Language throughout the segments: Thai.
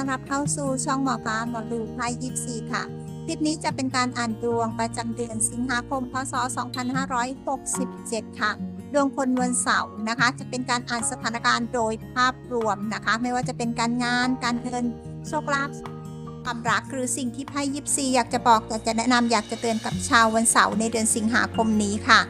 ต้อนรับเข้าสู่ช่องหมอฟ้าหมอดูไพ่ยิปซีค่ะ คลิปนี้จะเป็นการอ่านดวงประจำเดือนสิงหาคม พศ 2567 ค่ะ ดวงคนวันเสาร์นะคะ จะเป็นการอ่านสถานการณ์โดยภาพรวมนะคะ ไม่ว่าจะเป็นการงาน การเงิน โชคลาภ ความรักหรือสิ่งที่ไพ่ยิปซีอยากจะบอกอยากจะแนะนำอยากจะเตือนกับชาววันเสาร์ในเดือนสิงหาคมนี้ค่ะ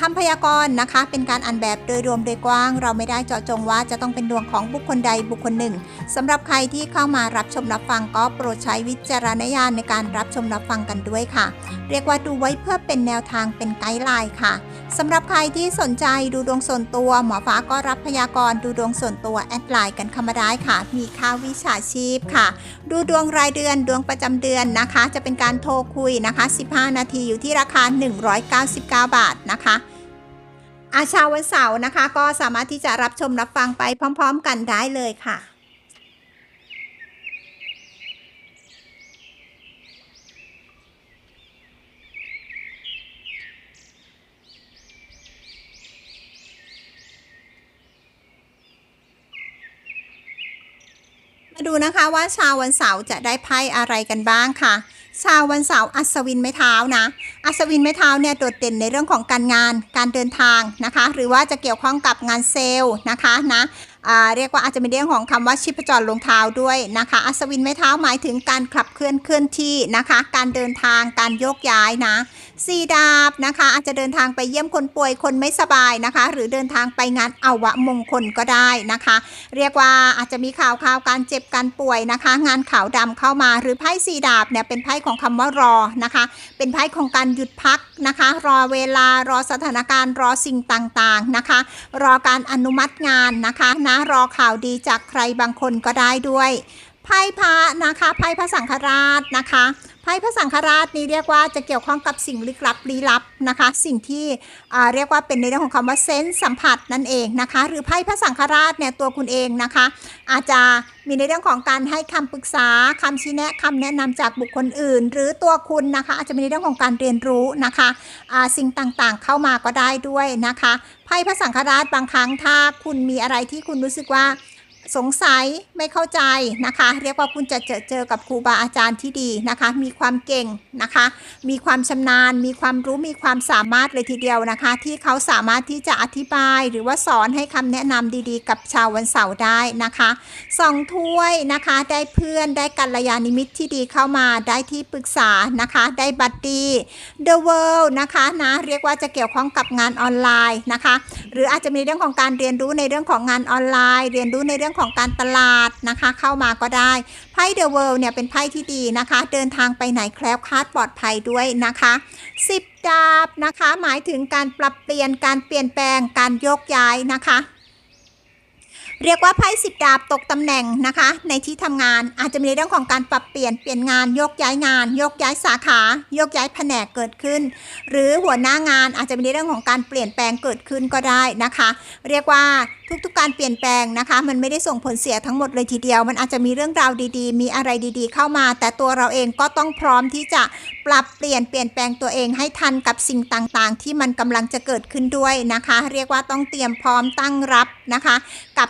คำพยากรณ์นะคะ เป็นการอ่านแบบโดยรวมโดยกว้าง เราไม่ได้เจาะจงว่าจะต้องเป็นดวงของบุคคลใดบุคคลหนึ่งสำหรับใครที่เข้ามารับชมรับฟังก็โปรดใช้วิจารณญาณในการรับชมรับฟังกันด้วยค่ะ เรียกว่าดูไว้เพื่อเป็นแนวทางเป็นไกด์ไลน์ค่ะ สำหรับใครที่สนใจดูดวงส่วนตัว หมอฟ้าก็รับพยากรณ์ดูดวงส่วนตัวแอดไลน์กันเข้ามาได้ค่ะ มีค่าวิชาชีพค่ะ ดูดวงรายเดือนดวงประจำเดือนนะคะ จะเป็นการโทรคุยนะคะ 15 นาทีอยู่ที่ราคา 199 บาทนะคะอาชาววันเสาร์นะคะ ก็สามารถที่จะรับชมรับฟังไปพร้อม ๆ กันได้เลยค่ะ มาดูนะคะว่าชาววันเสาร์จะได้ไพ่อะไรกันบ้างค่ะ ชาววันเสาร์อัศวินไม้เท้านะ อัศวินไม้เท้าเนี่ยโดดเด่นในเรื่องของการงาน การเดินทางนะคะ หรือว่าจะเกี่ยวข้องกับงานเซลล์นะคะนะ เรียกว่าอาจจะมีเรื่องของคำว่าชิพจรลงเท้าด้วยนะคะ อัศวินไม้เท้าหมายถึงการขับเคลื่อนเคลื่อนที่นะคะ การเดินทางการโยกย้ายนะสีดาบนะคะ อาจจะเดินทางไปเยี่ยมคนป่วยคนไม่สบายนะคะ หรือเดินทางไปงานอวมงคลก็ได้นะคะ เรียกว่าอาจจะมีข่าวข่าวการเจ็บการป่วยนะคะ งานขาวดำเข้ามาหรือไพ่สีดาบเนี่ยเป็นไพ่ของคำว่ารอนะคะ เป็นไพ่ของการหยุดพักนะคะ รอเวลารอสถานการณ์รอสิ่งต่างๆนะคะ รอการอนุมัติงานนะคะนะรอข่าวดีจากใครบางคนก็ได้ด้วยไพ่พระนะคะไพ่พระสังฆราชนะคะ ไพ่พระสังฆราชนี้เรียกว่าจะเกี่ยวข้องกับสิ่งลึกลับลี้ลับนะคะ สิ่งที่เรียกว่าเป็นในเรื่องของคำว่าเซนส์สัมผัสนั่นเองนะคะ หรือไพ่พระสังฆราชเนี่ยตัวคุณเองนะคะ อาจจะมีในเรื่องของการให้คำปรึกษาคำชี้แนะคำแนะนำจากบุคคลอื่น หรือตัวคุณนะคะ อาจจะมีในเรื่องของการเรียนรู้นะคะสิ่งต่างๆเข้ามาก็ได้ด้วยนะคะไพ่พระสังฆราชบางครั้งถ้าคุณมีอะไรที่คุณรู้สึกว่า สงสัยไม่เข้าใจนะคะ เรียกว่าคุณจะเจอเจอกับครูบาอาจารย์ที่ดีนะคะ มีความเก่งนะคะ มีความชำนาญ มีความรู้มีความสามารถเลยทีเดียวนะคะ ที่เขาสามารถที่จะอธิบายหรือว่าสอนให้คำแนะนำดีๆ กับชาววันเสาร์ได้นะคะสองถ้วยนะคะได้เพื่อนได้กัลยาณมิตรที่ดีเข้ามาได้ที่ปรึกษานะคะ ได้บัดดี้ The World นะคะนะเรียกว่าจะเกี่ยวข้องกับงานออนไลน์นะคะ หรืออาจจะมีเรื่องของการเรียนรู้ในเรื่องของงานออนไลน์ เรียนรู้ในเรื่องของการตลาดนะคะ เข้ามาก็ได้ไพ่เดอะเวิลด์เนี่ยเป็นไพ่ที่ดีนะคะ เดินทางไปไหนแคล้วคลาดปลอดภัยด้วยนะคะ 10 ดาบนะคะ หมายถึงการปรับเปลี่ยนการเปลี่ยนแปลงการโยกย้ายนะคะ เรียกว่าไพ่สิบดาบตกตำแหน่งนะคะ ในที่ทำงานอาจจะมีเรื่องของการปรับเปลี่ยนเปลี่ยนงานโยกย้ายงาน โยกย้ายสาขาโยกย้ายแผนกเกิดขึ้น หรือหัวหน้างานอาจจะมีเรื่องของการเปลี่ยนแปลงเกิดขึ้นก็ได้นะคะ เรียกว่าทุกๆการเปลี่ยนแปลงนะคะ มันไม่ได้ส่งผลเสียทั้งหมดเลยทีเดียว มันอาจจะมีเรื่องราวดีๆ มีอะไรดีๆ เข้ามา แต่ตัวเราเองก็ต้องพร้อมที่จะปรับเปลี่ยนเปลี่ยนแปลงตัวเองให้ทันกับสิ่งต่างๆ ที่มันกำลังจะเกิดขึ้นด้วยนะคะ เรียกว่าต้องเตรียมพร้อมตั้งรับนะคะ กั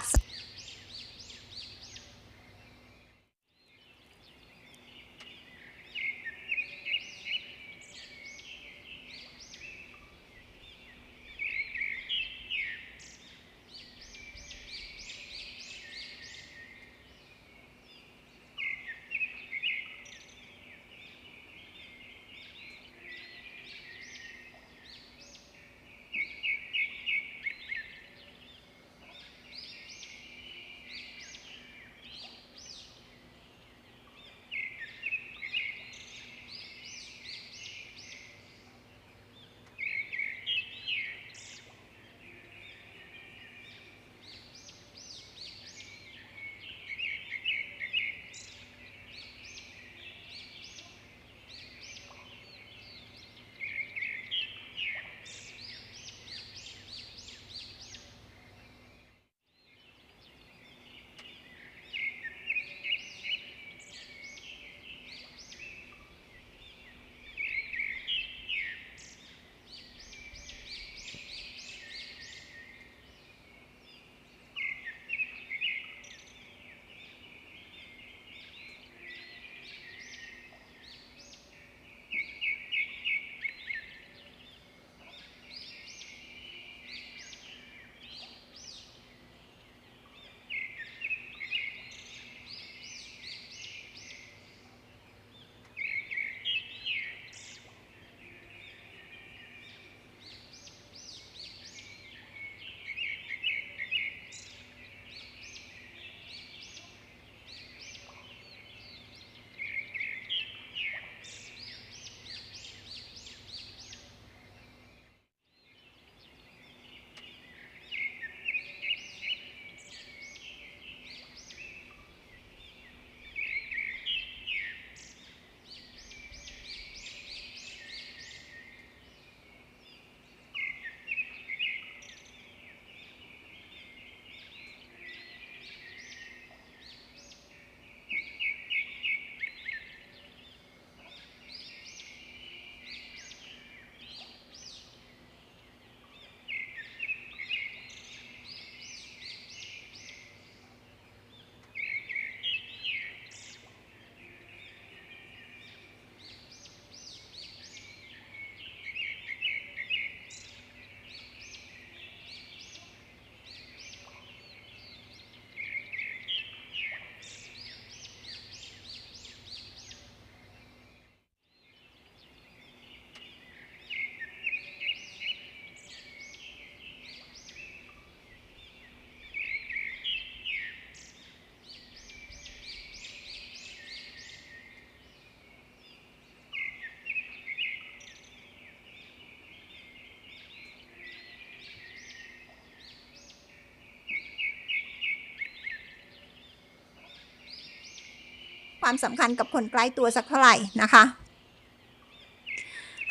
ความสำคัญกับคนใกล้ตัวสักเท่าไหร่นะคะ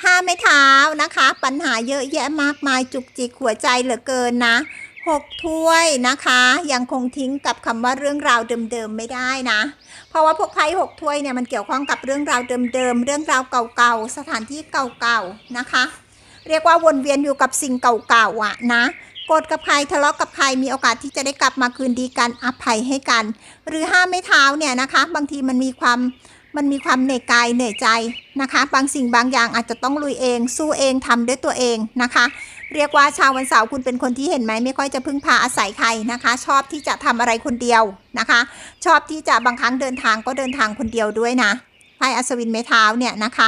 ห้าไม้เท้านะคะ ปัญหาเยอะแยะมากมายจุกจิกหัวใจเหลือเกินนะหกถ้วยนะคะ ยังคงทิ้งกับคำว่าเรื่องราวเดิมๆไม่ได้นะ เพราะว่าพวกไพ่หกถ้วยเนี่ยมันเกี่ยวข้องกับเรื่องราวเดิมๆเรื่องราวเก่าๆสถานที่เก่าๆนะคะ เรียกว่าวนเวียนอยู่กับสิ่งเก่าๆอะนะ โกรธกับใครทะเลาะกับใครมีโอกาสที่จะได้กลับมาคืนดีกันอภัยให้กัน หรือห้ามไม่เท้าเนี่ยนะคะ บางทีมันมีความมันมีความเหนื่อยกายเหนื่อยใจนะคะ บางสิ่งบางอย่างอาจจะต้องลุยเอง สู้เองทำด้วยตัวเองนะคะ เรียกว่าชาววันเสาร์คุณเป็นคนที่เห็นไหมไม่ค่อยจะพึ่งพาอาศัยใครนะคะ ชอบที่จะทำอะไรคนเดียวนะคะ ชอบที่จะบางครั้งเดินทางก็เดินทางคนเดียวด้วยนะไพ่อัศวินไม้เท้าเนี่ยนะคะ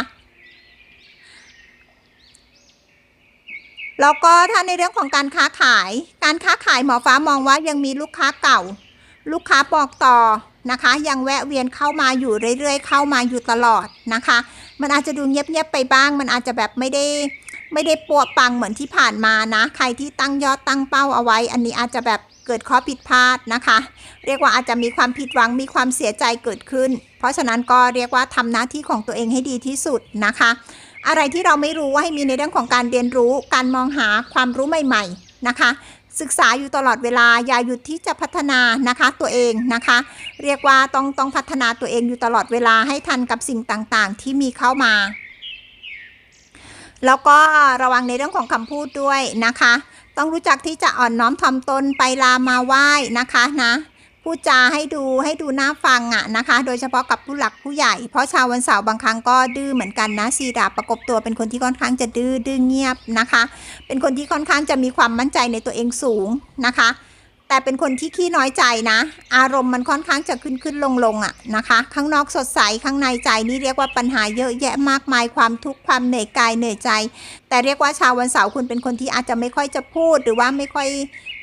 แล้วก็ถ้าในเรื่องของการค้าขาย การค้าขายหมอฟ้ามองว่ายังมีลูกค้าเก่า ลูกค้าบอกต่อนะคะ ยังแวะเวียนเข้ามาอยู่เรื่อย ๆ เข้ามาอยู่ตลอดนะคะ มันอาจจะดูเงียบๆไปบ้าง มันอาจจะแบบไม่ได้ไม่ได้ปวดปังเหมือนที่ผ่านมานะ ใครที่ตั้งยอดตั้งเป้าเอาไว้ อันนี้อาจจะแบบเกิดข้อผิดพลาดนะคะ เรียกว่าอาจจะมีความผิดหวังมีความเสียใจเกิดขึ้น เพราะฉะนั้นก็เรียกว่าทำหน้าที่ของตัวเองให้ดีที่สุดนะคะ อะไรที่เราไม่รู้ว่าให้มีในเรื่องของการเรียนรู้ การมองหาความรู้ใหม่ ๆนะคะ ศึกษาอยู่ตลอดเวลาอย่าหยุดที่จะพัฒนานะคะตัวเองนะคะ เรียกว่าต้องต้องพัฒนาตัวเองอยู่ตลอดเวลาให้ทันกับสิ่งต่างๆ ที่มีเข้ามาแล้วก็ระวังในเรื่องของคำพูดด้วยนะคะ ต้องรู้จักที่จะอ่อนน้อมถ่อมตนไปลามาไหว้นะคะนะ พูดจาให้ดูให้ดูน่าฟังอะนะคะ โดยเฉพาะกับผู้หลักผู้ใหญ่ เพราะชาววันเสาร์บางครั้งก็ดื้อเหมือนกันนะสีดาประกบตัวเป็นคนที่ค่อนข้างจะดื้อดื้อเงียบนะคะ เป็นคนที่ค่อนข้างจะมีความมั่นใจในตัวเองสูงนะคะ แต่เป็นคนที่ขี้น้อยใจนะ อารมณ์มันค่อนข้างจะขึ้นขึ้นลงลงอะนะคะ ข้างนอกสดใสข้างในใจนี่เรียกว่าปัญหาเยอะแยะมากมายความทุกข์ความเหนื่อยกายเหนื่อยใจ แต่เรียกว่าชาววันเสาร์คุณเป็นคนที่อาจจะไม่ค่อยจะพูดหรือว่าไม่ค่อย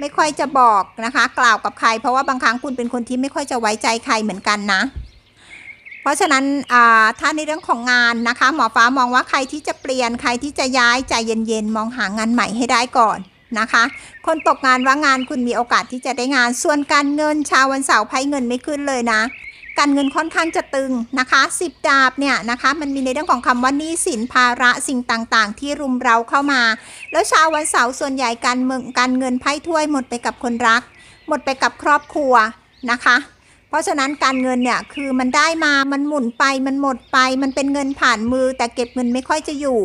ไม่ค่อยจะบอกนะคะ กล่าวกับใคร เพราะว่าบางครั้งคุณเป็นคนที่ไม่ค่อยจะไว้ใจใครเหมือนกันนะ เพราะฉะนั้นอ่าถ้าในเรื่องของงานนะคะ หมอฟ้ามองว่าใครที่จะเปลี่ยนใครที่จะย้ายใจเย็นๆมองหางานใหม่ให้ได้ก่อน นะคะ คนตกงานว่างงานคุณมีโอกาสที่จะได้งาน ส่วนการเงินชาววันเสาร์ไพ่เงินไม่ขึ้นเลยนะ การเงินค่อนข้างจะตึงนะคะสิบดาบเนี่ยนะคะ มันมีในเรื่องของคำว่านี้สินภาระสิ่งต่างๆ ที่รุมเราเข้ามา แล้วชาววันเสาร์ส่วนใหญ่การเมืองการเงินไพ่ถ้วยหมดไปกับคนรัก หมดไปกับครอบครัวนะคะ เพราะฉะนั้นการเงินเนี่ยคือมันได้มามันหมุนไปมันหมดไป มันเป็นเงินผ่านมือ แต่เก็บเงินไม่ค่อยจะอยู่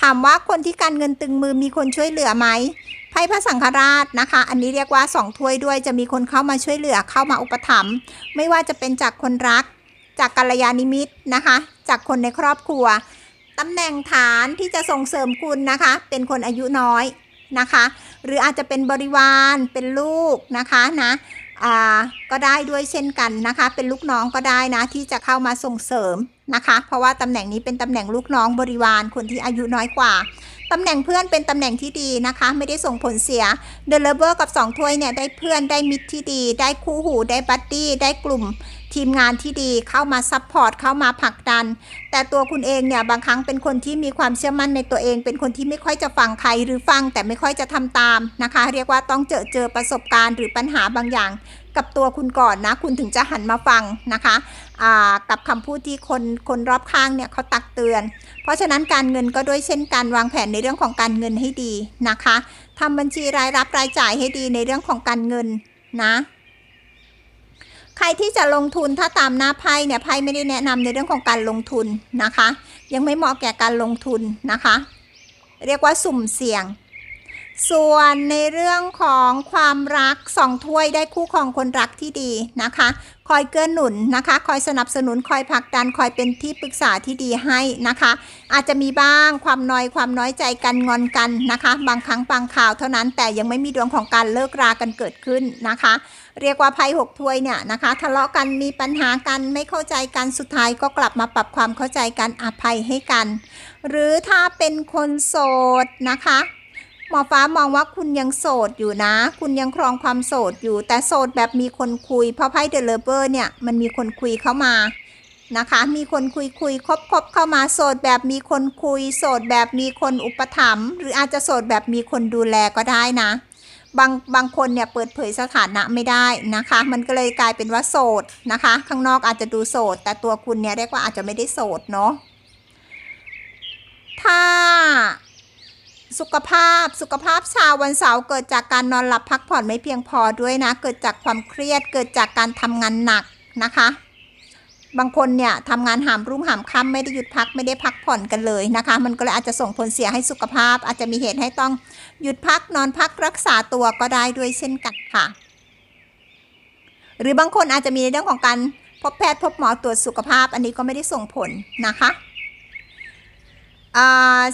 ถามว่าคนที่การเงินตึงมือมีคนช่วยเหลือไหมไพ่พระสังฆราชนะคะ อันนี้เรียกว่าสองถ้วยด้วยจะมีคนเข้ามาช่วยเหลือเข้ามาอุปถัมภ์ไม่ว่าจะเป็นจากคนรัก จากกัลยาณมิตรนะคะ จากคนในครอบครัวตำแหน่งฐานที่จะส่งเสริมคุณนะคะ เป็นคนอายุน้อยนะคะ หรืออาจจะเป็นบริวารเป็นลูกนะคะนะก็ได้ด้วยเช่นกันนะคะ เป็นลูกน้องก็ได้นะที่จะเข้ามาส่งเสริม นะคะ เพราะว่าตำแหน่งนี้เป็นตำแหน่งลูกน้องบริวารคนที่อายุน้อยกว่าตำแหน่งเพื่อนเป็นตำแหน่งที่ดีนะคะ ไม่ได้ส่งผลเสียเดลเวอร์กับ 2 ถ้วยเนี่ย ได้เพื่อนได้มิตรที่ดี ได้คู่หู ได้บัดดี้ได้กลุ่มทีมงานที่ดีเข้ามาซัพพอร์ตเข้ามาผลักดัน แต่ตัวคุณเองเนี่ย บางครั้งเป็นคนที่มีความเชื่อมั่นในตัวเอง เป็นคนที่ไม่ค่อยจะฟังใครหรือฟังแต่ไม่ค่อยจะทำตามนะคะ เรียกว่าต้องเจอเจอประสบการณ์หรือปัญหาบางอย่าง กับตัวคุณก่อนนะ คุณถึงจะหันมาฟังนะคะกับคำพูดที่คนคนรอบข้างเนี่ยเขาตักเตือน เพราะฉะนั้นการเงินก็ด้วยเช่นการวางแผนในเรื่องของการเงินให้ดีนะคะทำบัญชีรายรับรายจ่ายให้ดีในเรื่องของการเงินนะใครที่จะลงทุนถ้าตามหน้าไพ่เนี่ยไพ่ไม่ได้แนะนำในเรื่องของการลงทุนนะคะ ยังไม่เหมาะแก่การลงทุนนะคะ เรียกว่าสุ่มเสี่ยง ส่วนในเรื่องของความรักสองถ้วยได้คู่ครองคนรักที่ดีนะคะ คอยเกื้อหนุนนะคะ คอยสนับสนุนคอยผลักดันคอยเป็นที่ปรึกษาที่ดีให้นะคะ อาจจะมีบ้างความน้อยความน้อยใจกันงอนกันนะคะ บางครั้งบางข่าวเท่านั้นแต่ยังไม่มีดวงของการเลิกรากันเกิดขึ้นนะคะ เรียกว่าไพ่หกถ้วยเนี่ยนะคะทะเลาะกันมีปัญหากันไม่เข้าใจกันสุดท้ายก็กลับมาปรับความเข้าใจกันอภัยให้กัน หรือถ้าเป็นคนโสดนะคะ หมอฟ้ามองว่าคุณยังโสดอยู่นะ คุณยังครองความโสดอยู่ แต่โสดแบบมีคนคุย เพราะไพ่เดลเบอร์เนี่ยมันมีคนคุยเข้ามานะคะ มีคนคุยคุยคบคบเข้ามาโสดแบบมีคนคุย โสดแบบมีคนอุปถัมภ์หรืออาจจะโสดแบบมีคนดูแลก็ได้นะ บางบางคนเนี่ยเปิดเผยสถานะไม่ได้นะคะ มันก็เลยกลายเป็นว่าโสดนะคะ ข้างนอกอาจจะดูโสด แต่ตัวคุณเนี่ยเรียกว่าอาจจะไม่ได้โสดเนาะถ้า สุขภาพ สุขภาพชาววันเสาร์เกิดจากการนอนหลับพักผ่อนไม่เพียงพอด้วยนะ เกิดจากความเครียด เกิดจากการทำงานหนักนะคะ บางคนเนี่ยทำงานหามรุ่งหามค่ำไม่ได้หยุดพักไม่ได้พักผ่อนกันเลยนะคะ มันก็เลยอาจจะส่งผลเสียให้สุขภาพ อาจจะมีเหตุให้ต้องหยุดพักนอนพักรักษาตัวก็ได้ด้วยเช่นกันค่ะ หรือบางคนอาจจะมีในเรื่องของการพบแพทย์พบหมอตรวจสุขภาพ อันนี้ก็ไม่ได้ส่งผลนะคะ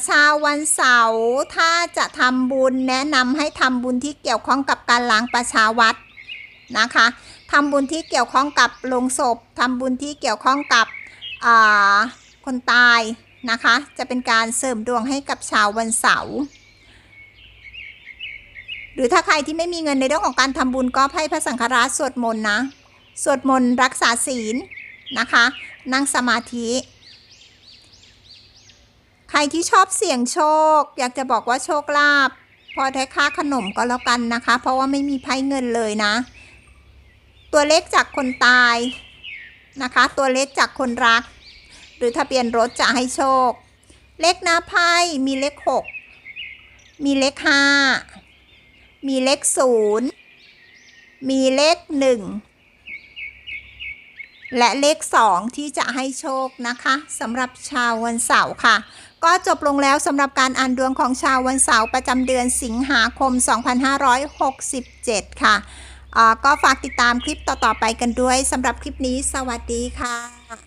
ชาววันเสาร์ถ้าจะทำบุญแนะนำให้ทำบุญที่เกี่ยวข้องกับการล้างประชาวัตรนะคะทำบุญที่เกี่ยวข้องกับโลงศพทำบุญที่เกี่ยวข้องกับคนตายนะคะ จะเป็นการเสริมดวงให้กับชาววันเสาร์หรือถ้าใครที่ไม่มีเงินในเรื่องของการทำบุญก็ให้พระสังฆราชสวดมนต์นะ สวดมนต์รักษาศีลนะคะ นั่งสมาธิ ใครที่ชอบเสี่ยงโชค อยากจะบอกว่าโชคลาภพอได้ค่าขนมก็แล้วกันนะคะ เพราะว่าไม่มีไพ่เงินเลยนะ ตัวเลขจากคนตายนะคะ ตัวเลขจากคนรัก หรือทะเบียนรถจะให้โชค เลขหน้าไพ่มีเลขหกมีเลขห้ามีเลขศูนย์มีเลขหนึ่งและเลข 2 ที่จะให้โชคนะคะสำหรับชาววันเสาร์ค่ะ ก็จบลงแล้วสำหรับการอ่านดวงของชาววันเสาร์ประจำเดือนสิงหาคม 2567 ค่ะอ่าก็ฝากติดตามคลิปต่อๆไปกันด้วยสำหรับคลิปนี้ สวัสดีค่ะ